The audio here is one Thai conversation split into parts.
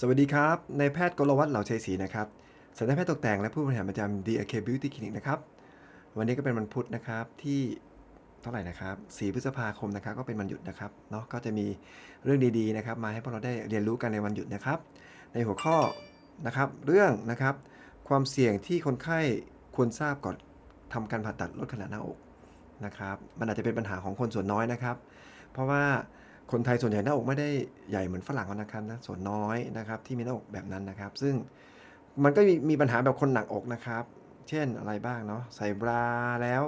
สวัสดีครับนายแพทย์กลวัฒน์เหล่าชัยศรีนะครับสัญญาแพทย์ตกแต่งและผู้บริหารประจำ DRK Beauty Clinic นะครับ วันนี้ก็เป็นวันพุธนะครับที่เท่าไหร่นะครับ4พฤษภาคมนะครับก็เป็นวันหยุดนะครับเนาะก็จะมีเรื่องดีๆนะครับมาให้พวกเราได้เรียนรู้กันในวันหยุดนะครับ ในหัวข้อนะครับเรื่องนะครับ ความเสี่ยงที่คนไข้ควรทราบก่อนทำการผ่าตัดลดขนาดหน้าอกนะครับ มันอาจจะเป็นปัญหาของคนส่วนน้อยนะครับ เพราะว่า คนไทยส่วนใหญ่หน้าอกไม่ได้ใหญ่เหมือนฝรั่งนะครับนะส่วนน้อยนะครับที่มีหน้าอกแบบนั้นนะครับ ซึ่งมันก็มีมีปัญหาแบบคนหนักอกนะครับ เช่นอะไรบ้างเนาะใส่บราแล้ว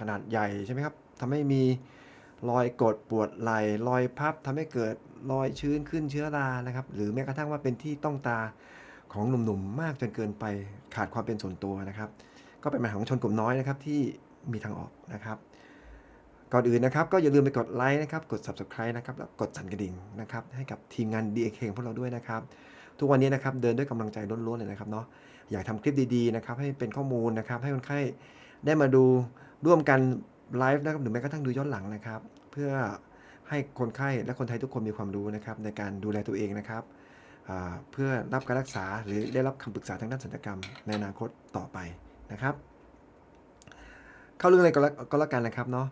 ขนาดใหญ่ใช่ไหมครับทำให้มีรอยกดปวดไหล่รอยพับทำให้เกิดรอยชื้นขึ้นเชื้อรานะครับ หรือแม้กระทั่งว่าเป็นที่ต้องตาของหนุ่มๆมากจนเกินไปขาดความเป็นส่วนตัวนะครับ ก็เป็นปัญหาของชนกลุ่มน้อยนะครับที่มีทางออกนะครับ ก่อนอื่นนะครับ ก็อย่าลืมไปกดไลค์นะครับ กด subscribe นะครับ แล้วกดสั่นกระดิ่งนะครับ ให้กับทีมงาน DAK ของพวกเราด้วยนะครับ ทุกวันนี้นะครับ เดินด้วยกำลังใจล้วนๆเลยนะครับเนาะ อยากทำคลิปดีๆนะครับ ให้เป็นข้อมูลนะครับ ให้คนไข้ได้มาดูร่วมกันไลฟ์นะครับ หรือแม้กระทั่งดูย้อนหลังนะครับ เพื่อให้คนไข้และคนไทยทุกคนมีความรู้นะครับ ในการดูแลตัวเองนะครับ เพื่อรับการรักษาหรือได้รับคำปรึกษาทางด้านศัลยกรรม ในอนาคตต่อไปนะครับ เข้าเรื่องอะไรก็แล้วกันนะครับเนาะ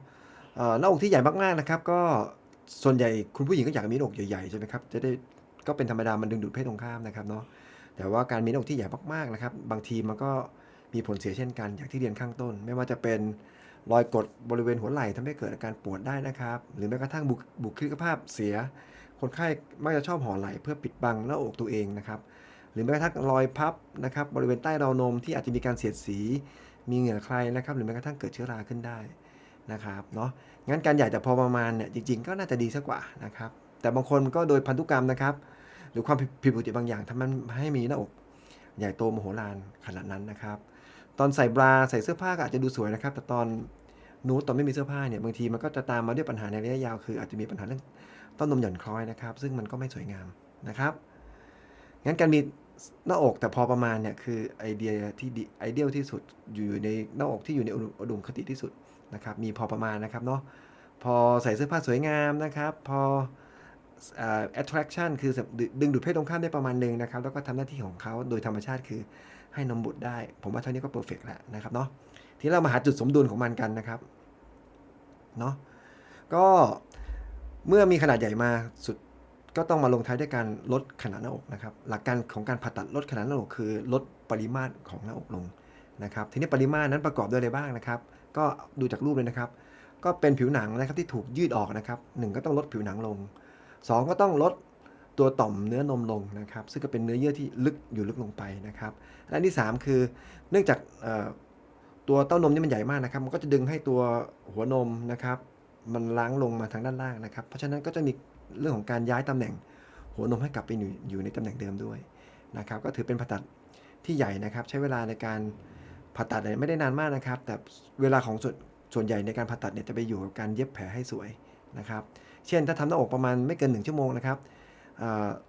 เอ่อหน้าอกที่ใหญ่มากๆนะครับ ก็ส่วนใหญ่คุณผู้หญิงก็อยากมีหน้าอกใหญ่ๆใช่ไหมครับจะได้ก็เป็นธรรมดามันดึงดูดเพศตรงข้ามนะครับเนาะแต่ว่าการมีหน้าอกที่ใหญ่มากๆนะครับ บางทีมันก็มีผลเสียเช่นกันอย่างที่เรียนข้างต้น ไม่ว่าจะเป็นรอยกดบริเวณหัวไหล่ทำให้เกิดอาการปวดได้นะครับ หรือแม้กระทั่งบุบุคลิกภาพเสีย คนไข้มักจะชอบห่อไหล่เพื่อปิดบังหน้าอกตัวเองนะครับ หรือแม้กระทั่งรอยพับนะครับบริเวณใต้ราวนมที่อาจจะมีการเสียดสี มีเหงื่อใครนะครับ หรือแม้กระทั่งเกิดเชื้อราขึ้นได้ นะครับเนาะงั้นการใหญ่แต่พอประมาณเนี่ยจริงๆ ก็น่าจะดีสักกว่านะครับ แต่บางคนก็โดยพันธุกรรมนะครับ หรือความผิดปกติบางอย่างทำมันให้มีหน้าอก ใหญ่โตมโหฬารขนาดนั้นนะครับ ตอนใส่บราใส่เสื้อผ้าก็อาจจะดูสวยนะครับ แต่ตอนนูดตอนไม่มีเสื้อผ้าเนี่ยบางทีมันก็จะตามมาด้วยปัญหาในระยะยาวคืออาจจะมีปัญหาเรื่องต้นนมหย่อนคล้อยนะครับ ซึ่งมันก็ไม่สวยงามนะครับงั้นการมี หน้าอกแต่พอประมาณเนี่ยคือไอเดียที่ดีไอเดียลที่สุดอยู่ในหน้าอกที่อยู่ในอุดมคติที่สุดนะครับมีพอประมาณนะครับเนาะพอใส่เสื้อผ้าสวยงามนะครับ พออ่า attraction คือดึงดูดเพศตรงข้ามได้ประมาณหนึ่งนะครับ แล้วก็ทำหน้าที่ของเขาโดยธรรมชาติคือให้นมบุตรได้ ผมว่าเท่านี้ก็เพอร์เฟกแล้วนะครับเนาะทีเรามาหาจุดสมดุลของมันกันนะครับเนาะก็เมื่อมีขนาดใหญ่มาสุด ก็ต้องมาลงท้ายด้วยการลดขนาดหน้าอกนะครับ หลักการของการผ่าตัดลดขนาดหน้าอกคือลดปริมาตรของหน้าอกลงนะครับ ทีนี้ปริมาตรนั้นประกอบด้วยอะไรบ้างนะครับ ก็ดูจากรูปเลยนะครับ ก็เป็นผิวหนังนะครับที่ถูกยืดออกนะครับหนึ่งก็ต้องลดผิวหนังลงสองก็ต้องลดตัวต่อมเนื้อนมลงนะครับ ซึ่งก็เป็นเนื้อเยื่อที่ลึกอยู่ลึกลงไปนะครับ และที่สามคือเนื่องจากตัวเต้านมนี่มันใหญ่มากนะครับ มันก็จะดึงให้ตัวหัวนมนะครับ มันล้างลงมาทางด้านล่างนะครับ เพราะฉะนั้นก็จะมี เรื่องของการย้ายตำแหน่งหัวนมให้กลับไปอยู่ในตำแหน่งเดิมด้วยนะครับ ก็ถือเป็นผ่าตัดที่ใหญ่นะครับ ใช้เวลาในการผ่าตัดไม่ได้นานมากนะครับ แต่เวลาของส่วนส่วนใหญ่ในการผ่าตัดเนี่ยจะไปอยู่กับการเย็บแผลให้สวยนะครับ เช่นถ้าทำหน้าอกประมาณไม่เกิน 1 ชั่วโมงนะครับ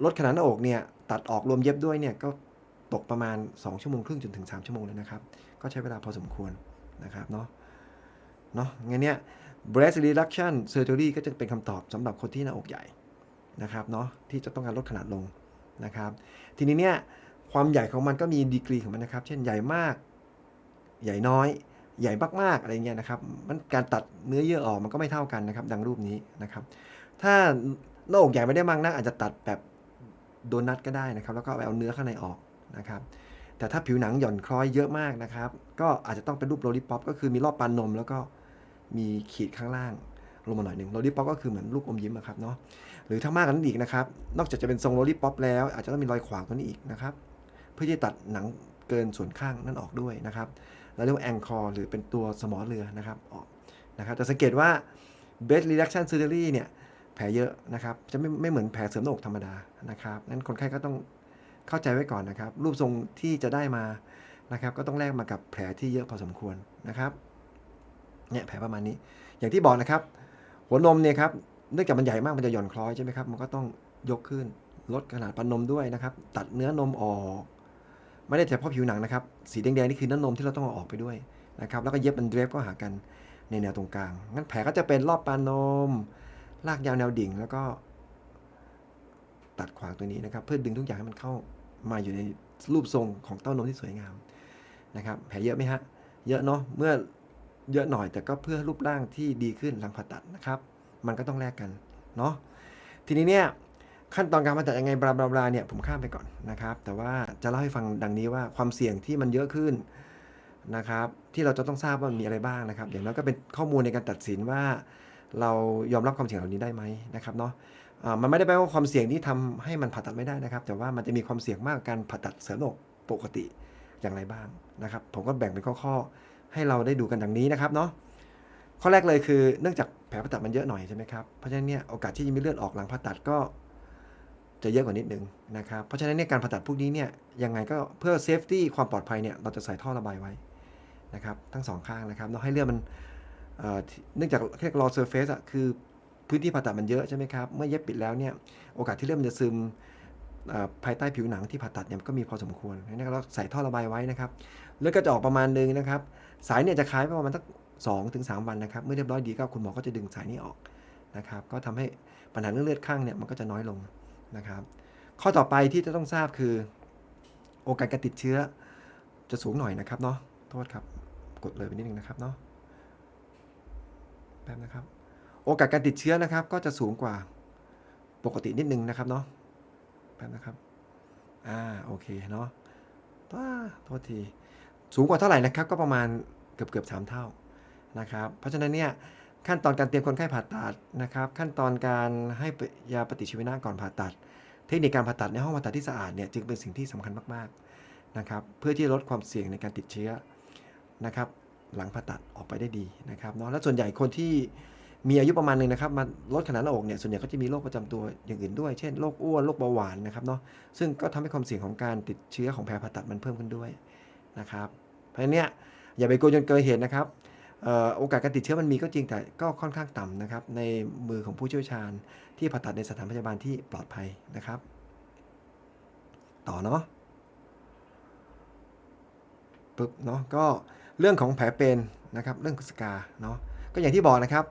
ลดขนาดหน้าอกเนี่ยตัดออกรวมเย็บด้วยเนี่ยก็ตกประมาณ 2 ชั่วโมงครึ่งจนถึง 3 ชั่วโมงเลยนะครับ ก็ใช้เวลาพอสมควรนะครับเนาะเนาะงั้นเนี่ย breast reduction surgery ก็จะเป็นคำตอบสำหรับคนที่หน้าอกใหญ่นะครับเนาะที่จะต้องการลดขนาดลงนะครับ ทีนี้เนี่ยความใหญ่ของมันก็มีดีกรีของมันนะครับ เช่นใหญ่มาก ใหญ่น้อย ใหญ่มากๆอะไรเงี้ยนะครับ มันการตัดเนื้อเยื่อออกมันก็ไม่เท่ากันนะครับ ดังรูปนี้นะครับ ถ้าหน้าอกใหญ่ไม่ได้มากนักอาจจะตัดแบบโดนัทก็ได้นะครับ แล้วก็เอาเนื้อข้างในออกนะครับ แต่ถ้าผิวหนังหย่อนคล้อยเยอะมากนะครับ ก็อาจจะต้องเป็นรูปโรลลี่ป๊อปก็คือมีรอบปานนมแล้วก็ มีขีดข้างล่างลงมาหน่อยหนึ่งโรลลี่ป๊อปก็คือเหมือนลูกอมยิ้มอะครับเนาะหรือถ้ามากกว่านั้นอีกนะครับ นอกจากจะเป็นทรงโรลลี่ป๊อปแล้ว อาจจะต้องมีรอยขวางตัวนี้อีกนะครับ เพื่อที่ตัดหนังเกินส่วนข้างนั่นออกด้วยนะครับเราเรียกว่าแองคอร์หรือเป็นตัวสมอเรือนะครับออกนะครับแต่สังเกตว่า breast reduction surgery เนี่ยแผลเยอะนะครับ จะไม่ไม่เหมือนแผลเสริมหน้าอกธรรมดานะครับนั้นคนไข้ก็ต้องเข้าใจไว้ก่อนนะครับ รูปทรงที่จะได้มานะครับ ก็ต้องแลกมากับแผลที่เยอะพอสมควรนะครับ เนี่ยแผลประมาณนี้ อย่างที่บอกนะครับ หัวนมเนี่ยครับเนื่องจากมันใหญ่มากมันจะหย่อนคล้อยใช่ไหมครับมันก็ต้องยกขึ้นลดขนาดปานนมด้วยนะครับ ตัดเนื้อนมออก ไม่ได้เฉพาะผิวหนังนะครับ สีแดงๆนี่คือเนื้อนมที่เราต้องเอาออกไปด้วยนะครับ แล้วก็เย็บเป็นเดรฟก็หากันในแนวตรงกลาง งั้นแผลก็จะเป็นรอบปานนม ลากยาวแนวดิ่ง แล้วก็ ตัดขวางตัวนี้นะครับ เพื่อดึงทุกอย่างให้มันเข้ามาอยู่ในรูปทรงของเต้านมที่สวยงามนะครับ แผลเยอะไหมฮะ เยอะเนาะ เมื่อ เยอะหน่อยแต่ก็เพื่อรูปร่างที่ดีขึ้นหลังผ่าตัดนะครับ มันก็ต้องแลกกันเนาะทีนี้เนี่ยขั้นตอนการผ่าตัดยังไงบลาบลาบลาเนี่ยผมข้ามไปก่อนนะครับ แต่ว่าจะเล่าให้ฟังดังนี้ว่าความเสี่ยงที่มันเยอะขึ้นนะครับ ที่เราจะต้องทราบว่ามันมีอะไรบ้างนะครับ อย่างน้อยก็เป็นข้อมูลในการตัดสินว่า เรายอมรับความเสี่ยงเหล่านี้ได้ไหมนะครับเนาะมันไม่ได้แปลว่าความเสี่ยงที่ทำให้มันผ่าตัดไม่ได้นะครับ แต่ว่ามันจะมีความเสี่ยงมากกว่าการผ่าตัดเสริมอกปกติอย่างไรบ้างนะครับ ผมก็แบ่งเป็นข้อๆ ให้เราได้ดูกันดังนี้นะครับเนาะข้อแรกเลยคือเนื่องจากแผลผ่าตัดมันเยอะหน่อยใช่ไหมครับเพราะฉะนั้นเนี่ยโอกาสที่จะมีเลือดออกหลังผ่าตัดก็จะเยอะกว่านิดนึงนะครับเพราะฉะนั้นเนี่ยการผ่าตัดพวกนี้เนี่ยยังไงก็เพื่อเซฟตี้ความปลอดภัยเนี่ยเราจะใส่ท่อระบายไว้นะครับทั้งสองข้างนะครับเนาะให้เลือดมันเนื่องจากเรียกรอเซอร์เฟสอะคือพื้นที่ผ่าตัดมันเยอะใช่ไหมครับ เมื่อเย็บปิดแล้วเนี่ยโอกาสที่เลือดมันจะซึมภายใต้ผิวหนังที่ผ่าตัดเนี่ยก็มีพอสมควรนะครับเราใส่ท่อระบายไว้นะครับเลือดก็จะออกประมาณนึงนะครับ สายเนี่ยจะคล้ายไปประมาณสักสองถึงสามวันนะครับ เมื่อเรียบร้อยดีก็คุณหมอก็จะดึงสายนี้ออกนะครับ ก็ทำให้ปัญหาเรื่องเลือดข้างเนี่ยมันก็จะน้อยลงนะครับ ข้อต่อไปที่จะต้องทราบคือ โอกาสการติดเชื้อจะสูงหน่อยนะครับเนาะ โทษครับ กดเลยไปนิดนึงนะครับเนาะ แป๊บนะครับ โอกาสการติดเชื้อนะครับ ก็จะสูงกว่าปกตินิดนึงนะครับเนาะ แป๊บนะครับ อ่า โอเคเนาะว้าโทษที สูงกว่าเท่าไหร่นะครับ ก็ประมาณเกือบเกือบสามเท่านะครับ เพราะฉะนั้นเนี่ยขั้นตอนการเตรียมคนไข้ผ่าตัดนะครับ ขั้นตอนการให้ยาปฏิชีวนะก่อนผ่าตัด เทคนิคการผ่าตัดในห้องผ่าตัดที่สะอาดเนี่ยจึงเป็นสิ่งที่สำคัญมากๆนะครับ เพื่อที่จะลดความเสี่ยงในการติดเชื้อนะครับ หลังผ่าตัดออกไปได้ดีนะครับเนาะและส่วนใหญ่คนที่มีอายุประมาณหนึ่งนะครับมาลดขนาดหน้าอกเนี่ยส่วนใหญ่ก็จะมีโรคประจำตัวอย่างอื่นด้วย เช่นโรคอ้วนโรคเบาหวานนะครับเนาะซึ่งก็ทำให้ความเสี่ยงของการติดเชื้อของแผลผ่าตัดมันเพิ่มขึ้นด้วย นะครับ เพราะนั้นเนี่ยอย่าไปกลัวจนเกินเหตุนะครับออโอกาสการติดเชื้อมันมีก็จริงแต่ก็ค่อนข้างต่ำนะครับ ในมือของผู้เชี่ยวชาญที่ผ่าตัดในสถานพยาบาลที่ปลอดภัยนะครับ ต่อเนาะปึ๊บเนาะก็เรื่องของแผลเป็นนะครับ เรื่องสกาเนาะก็อย่างที่บอกนะครับ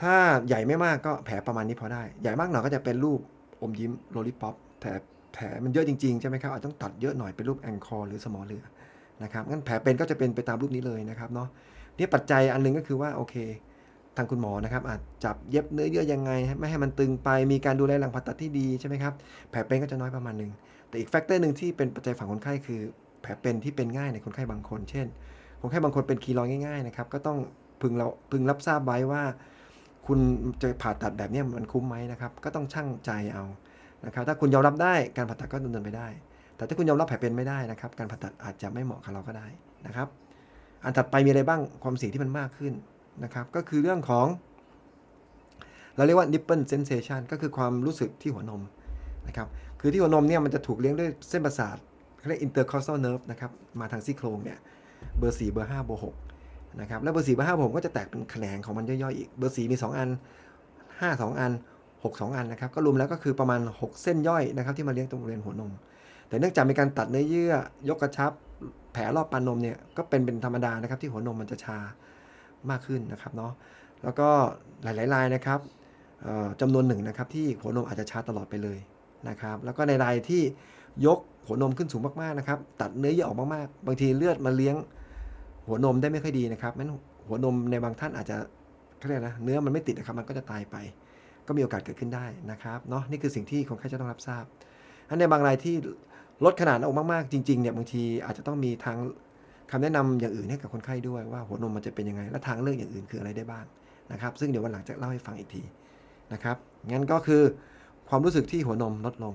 ถ้าใหญ่ไม่มากก็แผลประมาณนี้พอได้ ใหญ่มากหน่อยก็จะเป็นรูปอมยิ้มโลลิปอปแต่ แผลมันเยอะจริงๆ ใช่ไหมครับอาจต้องตัดเยอะหน่อยเป็นรูปแองคอร์หรือสมอเรือนะครับงั้นแผลเป็นก็จะเป็นไปตามรูปนี้เลยนะครับเนาะนี่ปัจจัยอันหนึงก็คือว่าโอเค ทางคุณหมอนะครับอาจจับเย็บเนื้อเยื่อยังไง ไม่ให้มันตึงไปมีการดูแลหลังผ่าตัดที่ดีใช่ไหมครับแผลเป็นก็จะน้อยประมาณหนึ่งแต่อีกแฟกเตอร์หนึ่งที่เป็นปัจจัยฝั่งคนไข้คือแผลเป็นที่เป็นง่ายในคนไข้บางคน เช่น คนไข้บางคนเป็นคีรอยง่ายๆนะครับก็ต้องพึงเราพึงรับทราบไว้ว่า คุณจะผ่าตัดแบบนี้มันคุ้มไหมนะครับ ก็ต้องชั่งใจเอา นะครับถ้าคุณยอมรับได้การผ่าตัดก็ดำเนินไปได้ แต่ถ้าคุณยอมรับแผลเป็นไม่ได้นะครับ การผ่าตัดอาจจะไม่เหมาะกับเราก็ได้นะครับ อันถัดไปมีอะไรบ้างความเสี่ยงที่มันมากขึ้นนะครับ ก็คือเรื่องของ เราเรียกว่า nipple sensation ก็คือความรู้สึกที่หัวนมนะครับ คือที่หัวนมเนี่ยมันจะถูกเลี้ยงด้วยเส้นประสาทเรียก intercostal nerve นะครับมาทางซี่โครงเนี่ยเบอร์4เบอร์5เบอร์6นะครับแล้วเบอร์4เบอร์5เบอร์6ก็จะแตกเป็นแขนงของมันย่อยๆอีกเบอร์4มี 2 อัน 5 2 อัน 6 2 อันนะครับก็รวมแล้วก็คือประมาณ 6 เส้นย่อยนะครับที่มาเลี้ยงตรงบริเวณหัวนม แต่เนื่องจากมีการตัดเนื้อเยื่อยกกระชับ แผลรอบปานนมเนี่ยก็เป็นเป็นธรรมดานะครับที่หัวนมมันจะชามากขึ้นนะครับเนาะแล้วก็หลายๆรายนะครับจำนวนหนึ่งนะครับที่หัวนมอาจจะชาตลอดไปเลยนะครับแล้วก็ในรายที่ยกหัวนมขึ้นสูงมากๆนะครับตัดเนื้อเยื่อออกมากๆ บางทีเลือดมาเลี้ยงหัวนมได้ไม่ค่อยดีนะครับนั้นหัวนมในบางท่านอาจจะเขาเรียกนะเนื้อมันไม่ติดนะครับมันก็จะตายไป ก็มีโอกาสเกิดขึ้นได้นะครับเนาะนี่คือสิ่งที่คนไข้จะต้องรับทราบอันในบางรายที่ลดขนาดน้าอกมากๆ จริงๆเนี่ยบางทีอาจจะต้องมีทางคำแนะนำอย่างอื่นให้กับคนไข้ด้วยว่าหัวนมมันจะเป็นยังไง และทางเลือกอย่างอื่นคืออะไรได้บ้างนะครับ ซึ่งเดี๋ยววันหลังจะเล่าให้ฟังอีกทีนะครับงั้นก็คือความรู้สึกที่หัวนมลดลง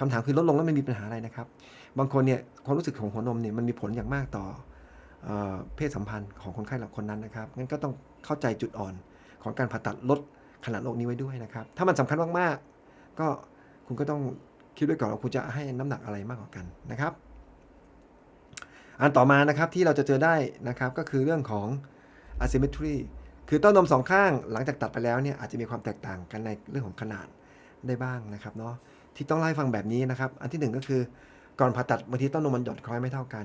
คำถามคือลดลงแล้วมันมีปัญหาอะไรนะครับ บางคนเนี่ยความรู้สึกของหัวนมเนี่ยมันมีผลอย่างมากต่อเออเพศสัมพันธ์ของคนไข้หล่าคนนั้นนะครับงั้นก็ต้องเข้าใจจุดอ่อนของการผ่าตัดลด ขนาดโรคนี้ไว้ด้วยนะครับ ถ้ามันสำคัญมากๆ ก็คุณก็ต้องคิดด้วยก่อนว่าคุณจะให้น้ำหนักอะไรมากกว่ากันนะครับ อันต่อมานะครับที่เราจะเจอได้นะครับก็คือเรื่องของ asymmetry คือเต้านมสองข้างหลังจากตัดไปแล้วเนี่ยอาจจะมีความแตกต่างกันในเรื่องของขนาดได้บ้างนะครับเนาะที่ต้องไล่ฟังแบบนี้นะครับ อันที่หนึ่งก็คือก่อนผ่าตัดบางทีเต้านมมันหย่อนคล้อยไม่เท่ากัน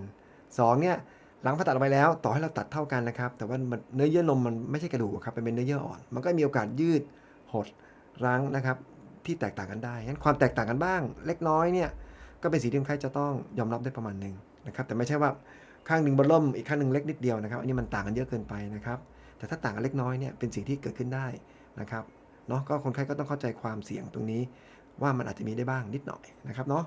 สองเนี่ย หลังผ่าตัดออกไปแล้ว ต่อให้เราตัดเท่ากันนะครับ แต่ว่าเนื้อเยื่อนมมันไม่ใช่กระดูกครับเป็นเนื้อเยื่ออ่อน มันก็มีโอกาสยืดหดรั้งนะครับ ที่แตกต่างกันได้งั้นความแตกต่างกันบ้าง เล็กน้อยเนี่ยก็เป็นสิ่งที่คนไข้จะต้องยอมรับได้ประมาณหนึ่งนะครับ แต่ไม่ใช่ว่าข้างหนึ่งบอลล่มอีกข้างหนึ่งเล็กนิดเดียวนะครับ อันนี้มันต่างกันเยอะเกินไปนะครับ แต่ถ้าต่างกันเล็กน้อยเนี่ยเป็นสิ่งที่เกิดขึ้นได้นะครับเนาะก็คนไข้ก็ต้องเข้าใจความเสี่ยงตรงนี้ ว่ามันอาจจะมีได้บ้างนิดหน่อยนะครับเนาะ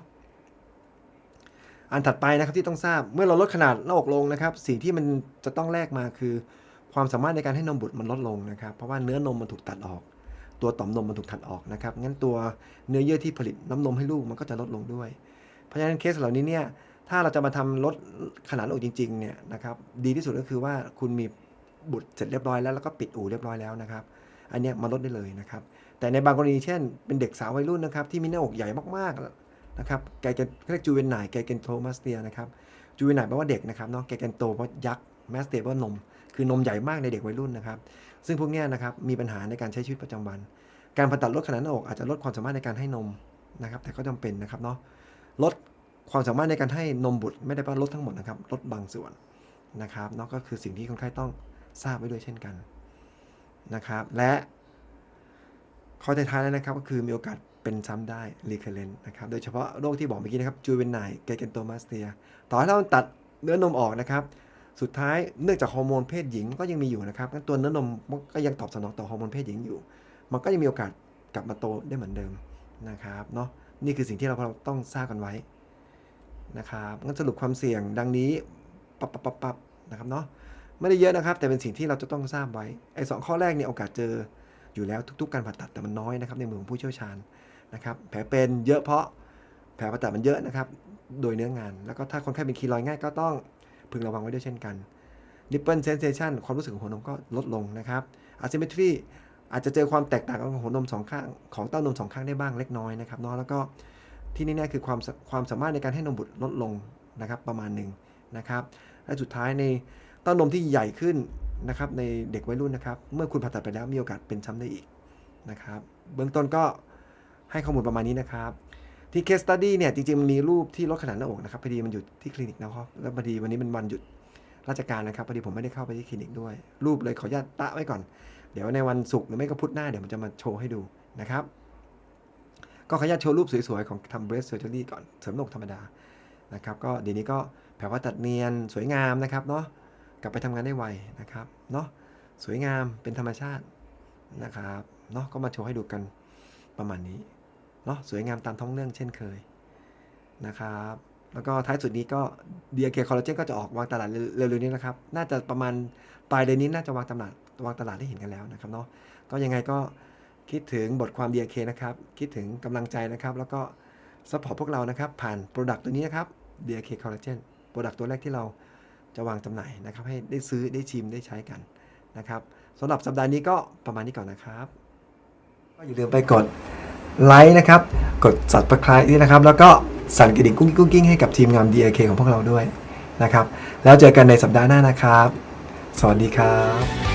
อันถัดไปนะครับที่ต้องทราบเมื่อเราลดขนาดหน้าอกลงนะครับ สิ่งที่มันจะต้องแลกมาคือ ความสามารถในการให้นมบุตรมันลดลงนะครับ เพราะว่าเนื้อนมมันถูกตัดออก ตัวต่อมนมมันถูกตัดออกนะครับงั้นตัวเนื้อเยื่อที่ผลิตน้ำนมให้ลูกมันก็จะลดลงด้วย เพราะฉะนั้นเคสเหล่านี้เนี่ยถ้าเราจะมาทำลดขนาดหน้าอกจริงๆเนี่ยนะครับดีที่สุดก็คือว่าคุณมีบุตรเสร็จเรียบร้อยแล้วแล้วก็ปิดอู่เรียบร้อยแล้วนะครับ อันนี้มาลดได้เลยนะครับ แต่ในบางกรณีเช่น เป็นเด็กสาววัยรุ่นนะครับที่มีหน้าอกใหญ่มากๆ นะครับไกเกนเรียกจูเวนไนไกเกนโทมาสเตียนะครับจูเวนไนแปลว่าเด็กนะครับเนาะไกเกนโตแปลว่ายักษ์มาสเตียแปลว่านม คือนมใหญ่มากในเด็กวัยรุ่นนะครับ ซึ่งพวกนี้นะครับมีปัญหาในการใช้ชีวิตประจำวัน การผ่าตัดลดขนาดหน้าอกอาจจะลดความสามารถในการให้นมนะครับ แต่ก็จำเป็นนะครับเนาะลดความสามารถในการให้นมบุตรไม่ได้ว่าลดทั้งหมดนะครับลดบางส่วนนะครับเนาะก็คือสิ่งที่คนไข้ต้องทราบไว้ด้วยเช่นกันนะครับ และข้อท้ายๆแล้วนะครับก็คือมีโอกาส เป็นซ้ำได้ recurrent นะครับโดยเฉพาะโรคที่บอกเมื่อกี้นะครับ juvenile g a g e n t o m a s t e a ต่อให้เราตัดเนื้อนมออกนะครับ สุดท้ายเนื่องจากฮอร์โมนเพศหญิงก็ยังมีอยู่นะครับงั้นตัวเนื้อนมก็ยังตอบสนองต่อฮอร์โมนเพศหญิงอยู่ มันก็ยังมีโอกาสกลับมาโตได้เหมือนเดิมนะครับเนาะนี่คือสิ่งที่เราต้องทราบกันไว้นะครับงั้นสรุปความเสี่ยงดังนี้ปับปับปับปับนะครับเนาะไม่ได้เยอะนะครับ แต่เป็นสิ่งที่เราจะต้องทราบไว้ไอ้สองข้อแรกเนี่ยโอกาสเจออยู่แล้วทุก ๆ การผ่าตัดแต่มันน้อยนะครับในมือของผู้เชี่ยวชาญ นะครับแผลเป็นเยอะเพราะแผลผ่าตัดมันเยอะนะครับโดยเนื้องาน แล้วก็ถ้าคนไข้เป็นคีลอยง่ายก็ต้องพึงระวังไว้ด้วยเช่นกัน nipple sensation ความรู้สึกของหัวนมก็ลดลงนะครับ asymmetry อาจจะเจอความแตกต่างของหัวนมสองข้างของเต้านมสองข้างได้บ้างเล็กน้อยนะครับเนาะแล้วก็ที่แน่ๆคือความความสามารถในการให้นมบุตรลดลงนะครับประมาณหนึ่งนะครับ และสุดท้ายในเต้านมที่ใหญ่ขึ้นนะครับในเด็กวัยรุ่นนะครับ เมื่อคุณผ่าตัดไปแล้วมีโอกาสเป็นซ้ำได้อีกนะครับ เบื้องต้นก็ ให้ข้อมูลประมาณนี้นะครับ ที่ case study เนี่ยจริงๆมันมีรูปที่ลดขนาดหน้าอกนะครับพอดีมันอยู่ที่คลินิกนะครับแล้วพอดีวันนี้เป็นวันหยุดราชการนะครับพอดีผมไม่ได้เข้าไปที่คลินิกด้วย รูปเลยขออนุญาตตะไว้ก่อน เดี๋ยวในวันศุกร์หรือไม่ก็พุธหน้าเดี๋ยวมันจะมาโชว์ให้ดูนะครับ ก็ขออนุญาตโชว์รูปสวยๆของทำ breast surgery ก่อนเสริมหนกธรรมดานะครับก็เดี๋ยวนี้ก็แผลว่าตัดเนียนสวยงามนะครับเนาะกลับไปทำงานได้ไวนะครับเนาะสวยงามเป็นธรรมชาตินะครับเนาะก็มาโชว์ให้ดูกันประมาณนี้ เนาะสวยงามตามท้องเรื่องเช่นเคยนะครับ แล้วก็ท้ายสุดนี้ก็ DK Collagen ก็จะออกวางตลาดเร็วๆนี้นะครับ น่าจะประมาณปลายเดือนนี้น่าจะวางตลาดวางตลาดได้เห็นกันแล้วนะครับเนาะก็ยังไงก็คิดถึงบทความ DK นะครับ คิดถึงกำลังใจนะครับ แล้วก็ซัพพอร์ตพวกเรานะครับ ผ่านโปรดักต์ตัวนี้นะครับ DK Collagen โปรดักต์ตัวแรกที่เราจะวางจำหน่ายนะครับ ให้ได้ซื้อได้ชิมได้ใช้กันนะครับสำหรับสัปดาห์นี้ก็ประมาณนี้ก่อนนะครับ ก็อย่าลืมไปกด ไลค์นะครับ กด subscribe ด้วยนะครับ แล้วก็สั่นกระดิ่งกุ้งกุ้งกิ้งให้กับทีมงาน DAK ของพวกเราด้วยนะครับ แล้วเจอกันในสัปดาห์หน้านะครับ สวัสดีครับ